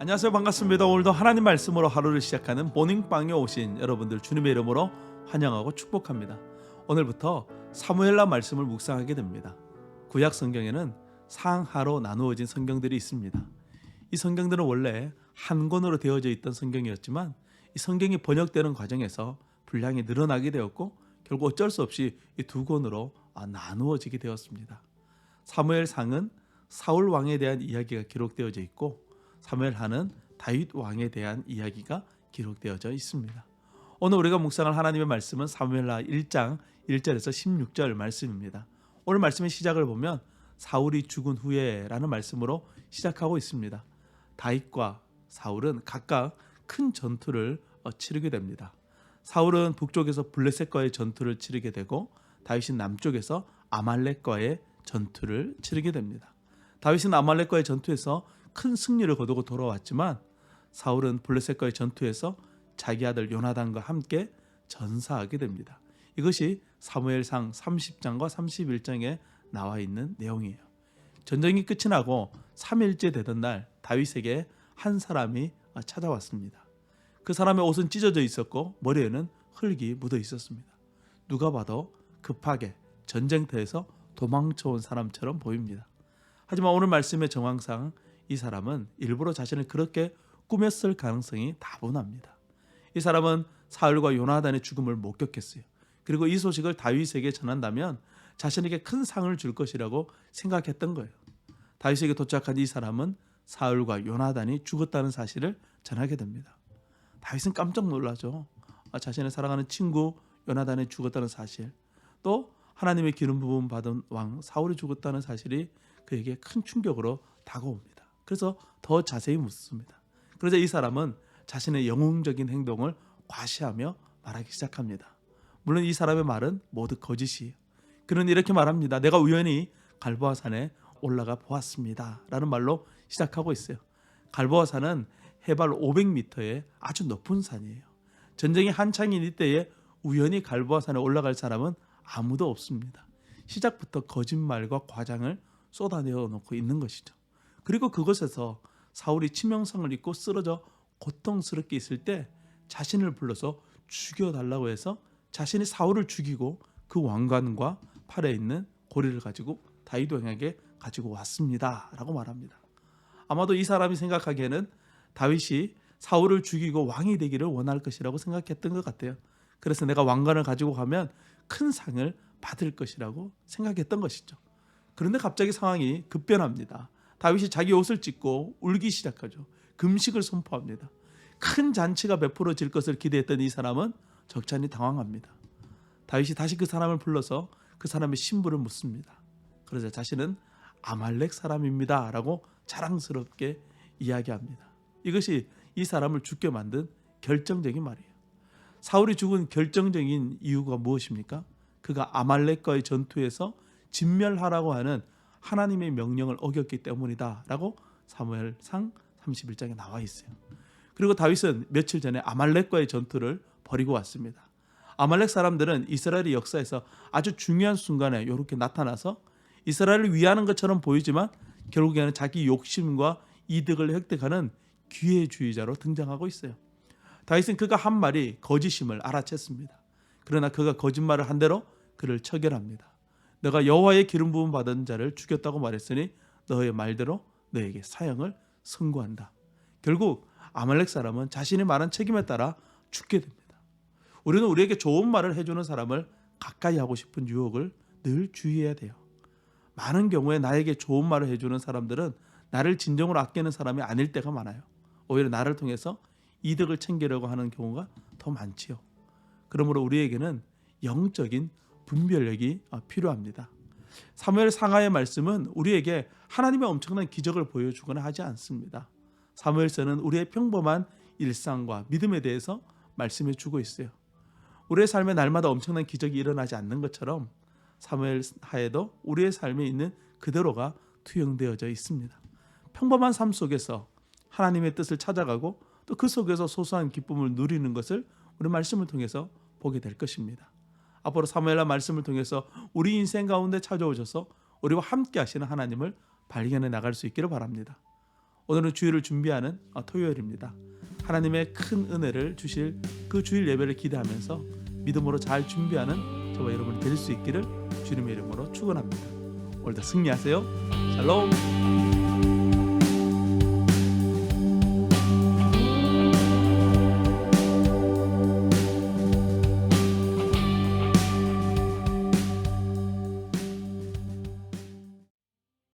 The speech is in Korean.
안녕하세요. 반갑습니다. 오늘도 하나님 말씀으로 하루를 시작하는 모닝빵에 오신 여러분들 주님의 이름으로 환영하고 축복합니다. 오늘부터 사무엘라 말씀을 묵상하게 됩니다. 구약 성경에는 상하로 나누어진 성경들이 있습니다. 이 성경들은 원래 한 권으로 되어져 있던 성경이었지만 이 성경이 번역되는 과정에서 분량이 늘어나게 되었고 결국 어쩔 수 없이 이 두 권으로 아, 나누어지게 되었습니다 사무엘상은 사울 왕에 대한 이야기가 기록되어져 있고 사무엘하는 다윗 왕에 대한 이야기가 기록되어져 있습니다. 오늘 우리가 묵상할 하나님의 말씀은 사무엘하 1장 1절에서 16절 말씀입니다. 오늘 말씀의 시작을 보면 사울이 죽은 후에라는 말씀으로 시작하고 있습니다. 다윗과 사울은 각각 큰 전투를 어, 치르게 됩니다. 사울은 북쪽에서 블레셋과의 전투를 치르게 되고 다윗은 남쪽에서 아말렉과의 전투를 치르게 됩니다. 다윗은 아말렉과의 전투에서 큰 승리를 거두고 돌아왔지만 사울은 블레셋과의 전투에서 자기 아들 요나단과 함께 전사하게 됩니다. 이것이 사무엘상 30장과 31장에 나와 있는 내용이에요. 전쟁이 끝이 나고 3일째 되던 날 다윗에게 한 사람이 찾아왔습니다. 그 사람의 옷은 찢어져 있었고 머리에는 흙이 묻어 있었습니다. 누가 봐도 급하게 전쟁터에서 도망쳐온 사람처럼 보입니다. 하지만 오늘 말씀의 정황상 이 사람은 일부러 자신을 그렇게 꾸몄을 가능성이 다분합니다. 이 사람은 사울과 요나단의 죽음을 목격했어요. 그리고 이 소식을 다윗에게 전한다면 자신에게 큰 상을 줄 것이라고 생각했던 거예요. 다윗에게 도착한 이 사람은 사울과 요나단이 죽었다는 사실을 전하게 됩니다. 다윗은 깜짝 놀라죠. 아, 자신의 사랑하는 친구 요나단이 죽었다는 사실, 또 하나님의 기름 부음 받은 왕 사울이 죽었다는 사실이 그에게 큰 충격으로 다가옵니다. 그래서 더 자세히 묻습니다. 그러자 이 사람은 자신의 영웅적인 행동을 과시하며 말하기 시작합니다. 물론 이 사람의 말은 모두 거짓이에요. 그는 이렇게 말합니다. 내가 우연히 갈보아 산에 올라가 보았습니다. 라는 말로 시작하고 있어요. 갈보아 산은 해발 500m의 아주 높은 산이에요. 전쟁이 한창인 이때에 우연히 갈보아 산에 올라갈 사람은 아무도 없습니다. 시작부터 거짓말과 과장을 쏟아내어 놓고 있는 것이죠. 그리고 그곳에서 사울이 치명상을 입고 쓰러져 고통스럽게 있을 때 자신을 불러서 죽여달라고 해서 자신이 사울을 죽이고 그 왕관과 팔에 있는 고리를 가지고 다윗 왕에게 가지고 왔습니다라고 말합니다. 아마도 이 사람이 생각하기에는 다윗이 사울을 죽이고 왕이 되기를 원할 것이라고 생각했던 것 같아요. 그래서 내가 왕관을 가지고 가면 큰 상을 받을 것이라고 생각했던 것이죠. 그런데 갑자기 상황이 급변합니다. 다윗이 자기 옷을 찢고 울기 시작하죠. 금식을 선포합니다. 큰 잔치가 베풀어질 것을 기대했던 이 사람은 적잖이 당황합니다. 다윗이 다시 그 사람을 불러서 그 사람의 신부를 묻습니다. 그러자 자신은 아말렉 사람입니다라고 자랑스럽게 이야기합니다. 이것이 이 사람을 죽게 만든 결정적인 말이에요. 사울이 죽은 결정적인 이유가 무엇입니까? 그가 아말렉과의 전투에서 진멸하라고 하는 하나님의 명령을 어겼기 때문이다라고 사무엘상 31장에 나와 있어요. 그리고 다윗은 며칠 전에 아말렉과의 전투를 벌이고 왔습니다. 아말렉 사람들은 이스라엘의 역사에서 아주 중요한 순간에 이렇게 나타나서 이스라엘을 위하는 것처럼 보이지만 결국에는 자기 욕심과 이득을 획득하는 기회주의자로 등장하고 있어요. 다윗은 그가 한 말이 거짓임을 알아챘습니다. 그러나 그가 거짓말을 한 대로 그를 처결합니다. 내가 여호와의 기름 부음 받은 자를 죽였다고 말했으니 너의 말대로 너에게 사형을 선고한다. 결국 아말렉 사람은 자신이 말한 책임에 따라 죽게 됩니다. 우리는 우리에게 좋은 말을 해주는 사람을 가까이 하고 싶은 유혹을 늘 주의해야 돼요. 많은 경우에 나에게 좋은 말을 해주는 사람들은 나를 진정으로 아끼는 사람이 아닐 때가 많아요. 오히려 나를 통해서 이득을 챙기려고 하는 경우가 더 많지요. 그러므로 우리에게는 영적인 분별력이 어, 필요합니다. 사무엘 상하의 말씀은 우리에게 하나님의 엄청난 기적을 보여주거나 하지 않습니다. 사무엘서는 우리의 평범한 일상과 믿음에 대해서 말씀해 주고 있어요. 우리의 삶에 날마다 엄청난 기적이 일어나지 않는 것처럼 사무엘 하에도 우리의 삶에 있는 그대로가 투영되어져 있습니다. 평범한 삶 속에서 하나님의 뜻을 찾아가고 또 그 속에서 소소한 기쁨을 누리는 것을 우리 말씀을 통해서 보게 될 것입니다. 앞으로 사무엘라 말씀을 통해서 우리 인생 가운데 찾아오셔서 우리와 함께 하시는 하나님을 발견해 나갈 수 있기를 바랍니다. 오늘은 주일을 준비하는 어, 토요일입니다. 하나님의 큰 은혜를 주실 그 주일 예배를 기대하면서 믿음으로 잘 준비하는 저와 여러분이 될 수 있기를 주님의 이름으로 축원합니다. 오늘도 승리하세요. 샬롬.